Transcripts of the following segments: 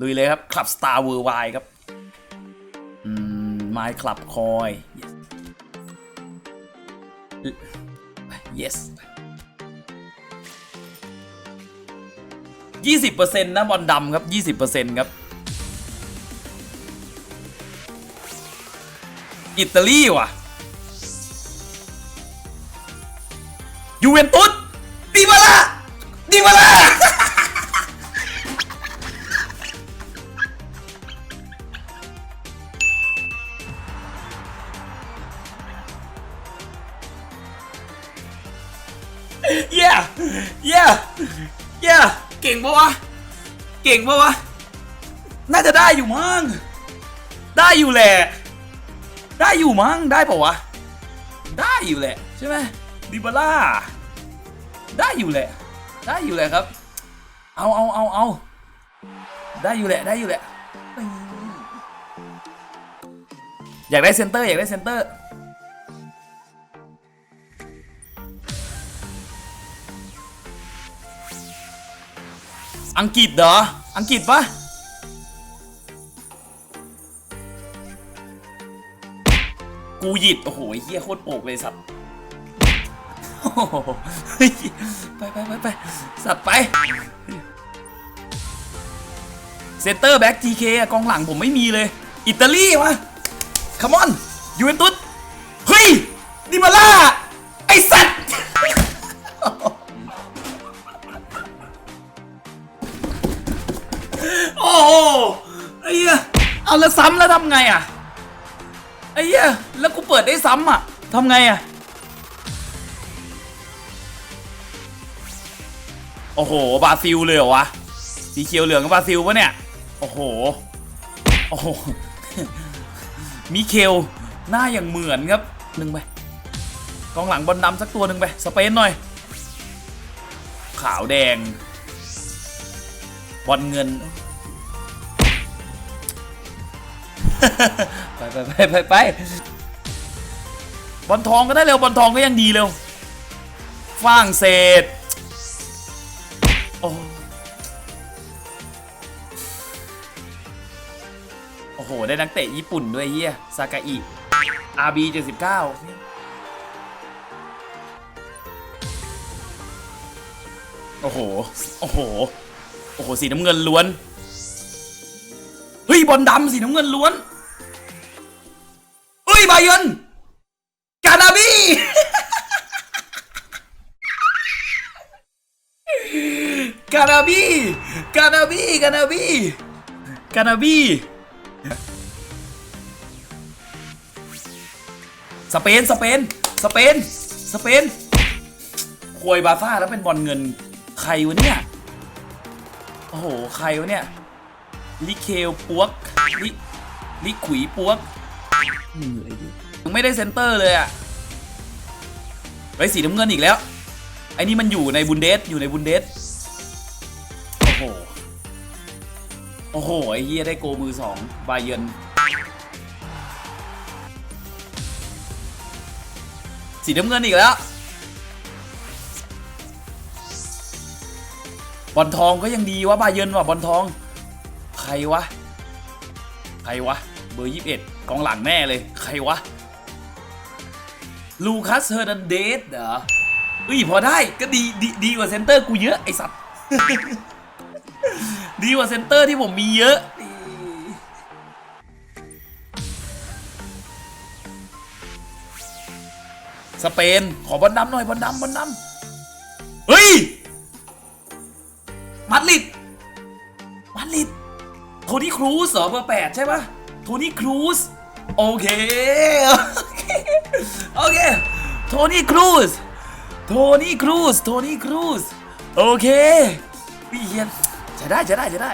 ลุยเลยครับคลับสตาร์เวอร์ไวครับ อืมไมค์คลับคอย yes ยี่สิบเปอร์เซ็นต์นะบอลดำครับยี่สิบเปอร์เซ็นต์ครับ อิตาลีว่ะ ยูเวนตุสดิบาลาดิบาลา เย้เย้เก่งปะวะ เก่งปะวะ น่าจะได้อยู่มั้ง ได้อยู่แหละ ได้อยู่มั้ง ได้ปะวะ ได้อยู่แหละ ใช่ไหมดิบาร่า ได้อยู่แหละ ได้อยู่แหละครับ เอาเอาเอาเอาได้อยู่แหละ ได้อยู่แหละ อยากได้เซนเตอร์ อยากได้เซนเตอร์ อังกฤษเหรอ อังกฤษปะกูหยิด โอ้โหเฮียโคตรโปกเลยสัตว์โอ้โหไปไปไปไปสัตว์ไป เซนเตอร์แบ็กทีเคกองหลังผมไม่มีเลย อิตาลีวะคัมอนยูเวนตุส เฮ้ยดิมาล่า ไอสัตว์ โอ้โหไอ้เหี้ยเอาแล้วซ้ำแล้วทำไงอะไอ้เหี้ยแล้วกูเปิดได้ซ้ำอะทำไงอะโอ้โหบราซิลเลยเหรอวะสีเขียวเหลืองกับบราซิลปะเนี่ยโอ้โหโอ้โหมิเคลหน้าอย่างเหมือนครับหนึ่งไปกองหลังบอลดำสักตัวหนึ่งไปสเปนหน่อย ขาวแดง บอลเงิน ไปไปไปไปไปบอลทองก็ได้เร็วบอลทองก็ยังดีเร็วฝรั่งเศสโอ้โอ้โห ได้นักเตะญี่ปุ่นด้วยเฮียซากาอิ RB 79โอ้โห โอ้โห โอ้โห สีน้ำเงินล้วน เฮ้ย บอลดำสีน้ำเงินล้วน บายร์นกานาบีกานาบีกานาบีกานาบีกานาบีสเปน สเปน สเปน สเปนควยบาซ่าแล้วเป็นบอลเงิน ใครวะเนี่ย โอ้โห ใครวะเนี่ย ลิเคลปวก ลิ ลิขุยปวก เหนื่อยดิยังไม่ได้เซนเตอร์เลยอะไอ้สีน้ำเงินอีกแล้ว ไอ้นี่มันอยู่ในบุนเดสอยู่ในบุนเดสโอ้โห โอ้โห ไอ้เฮียได้โกมือสองบาเยร์นสีน้ำเงินอีกแล้วบอลทองก็ยังดีวะบาเยิร์นว่ะบอลทอง ใครวะ ใครวะ เบอร์ยี่สิบเอ็ด กองหลังแน่เลย ใครวะ ลูคัสเฮอร์นันเดสเหรอเอ้ยพอได้ก็ดีดีดีกว่าเซนเตอร์กูเยอะไอสัตว์ ดีกว่าเซนเตอร์ที่ผมมีเยอะสเปน ขอบอลดำหน่อยบอลดำบอลดำเฮ้ย มาดริด มาดริดโทนี่ครูซเหรอเบอร์แปดใช่ปะ นี่ครูซโอเค โอเค โทนี่ครูซโทนี่ครูซโทนี่ครูซโอเคพี่เฮียนจะได้จะได้จะได้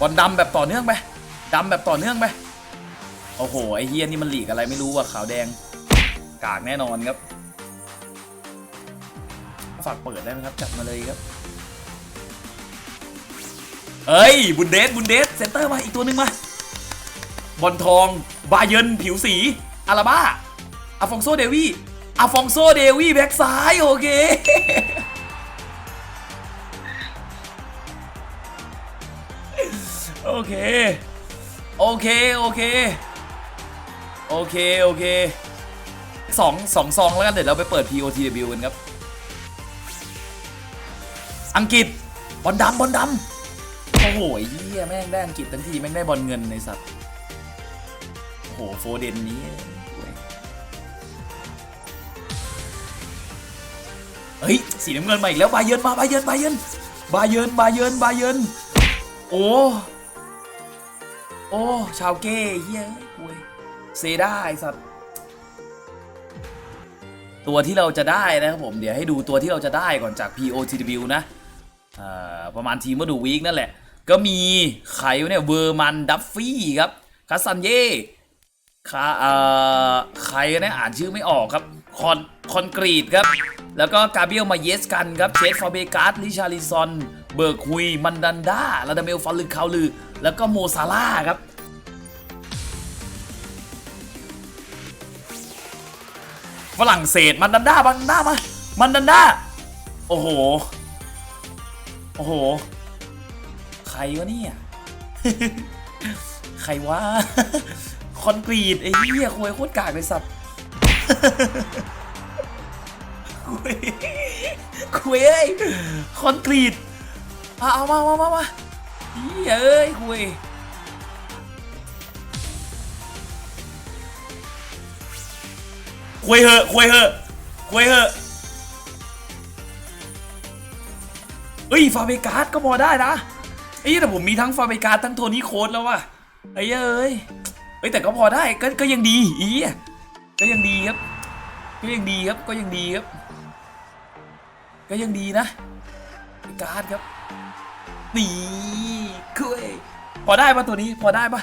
บอลดำแบบต่อเนื่องไปดำแบบต่อเนื่องไปโอ้โห ไอเฮียนี่มันหลีกอะไรไม่รู้ว่ะขาวแดง กากแน่นอนครับ ฝากเปิดได้ไหมครับ จัดมาเลยครับ เอ้ยบุนเดสบุนเดสเซนเตอร์มาอีกตัวหนึ่งมาบอลทอง บาเยนผิวสี อาราบ้าอาฟองโซเดวีอาฟองโซเดวีแบ็กซ้ายโอเคโอเค โอเค โอเค โอเค โอเคสองสองซองแล้วกัน เดี๋ยวเราไปเปิด POTW กันครับ อังกฤษ บอลดำบอลดำ อ้โหเหี้ยแม่งได้อังกฤษทั้งทีแม่งได้บอลเงินในสัตว์โอ้โหโฟเดนนี้เฮ้ยสีน้ำเงินมาอีกแล้วบาเยินมาบาเยินบาเยินบาเยินบาเยินบาเยินโอ้โอ้ชาวเก้เฮียโอ้ยเซได้ไอสัตว์ตัวที่เราจะได้นะครับผมเดี๋ยวให้ดูตัวที่เราจะได้ก่อนจาก POTW นะประมาณทีมเมื่อดูวีคนั่นแหละ ก็มีใครเนี่ยเวอร์มันดัฟฟี่ครับคาซันเย่คาเอ่อใครเนี่ยอ่านชื่อไม่ออกครับคอนคอนกรีตครับ แล้วก็กาเบียลมาเยสกันครับเชสฟาเบการ์ลิชาริซอน เบิร์กฮุย มันดันดาลาดาเมลฟันลึกคาลือ แล้วก็โมซาร่าครับฝรั่งเศสมันดันด้ามันดันด้ามา มันดันด้า โอ้โห โอ้โห รวะเนี่ย ใครวะ คอนกรีตไอ้เหี้ยคุยโคตรกากเลยสัตว์คุยคุยเอ้ยคอนกรีตเอาเอามามามามาเหี้ยเอ้ยคุยคุยเหอะคุยเหอะคุยเหอะเอ้ยฟาเบการ์ดก็พอได้นะ ไอ้แต่ผมมีทั้งฟาเบกาทั้งโทนี่โค้ดแล้วว่ะไอ้เอ้ยเอ้ยแต่ก็พอได้ก็ก็ยังดีอีก็ยังดีครับ ก็ยังดีครับก็ยังดีครับ ก็ยังดีนะการ์ดครับนี่คุยพอได้ปะตัวนี้พอได้ปะ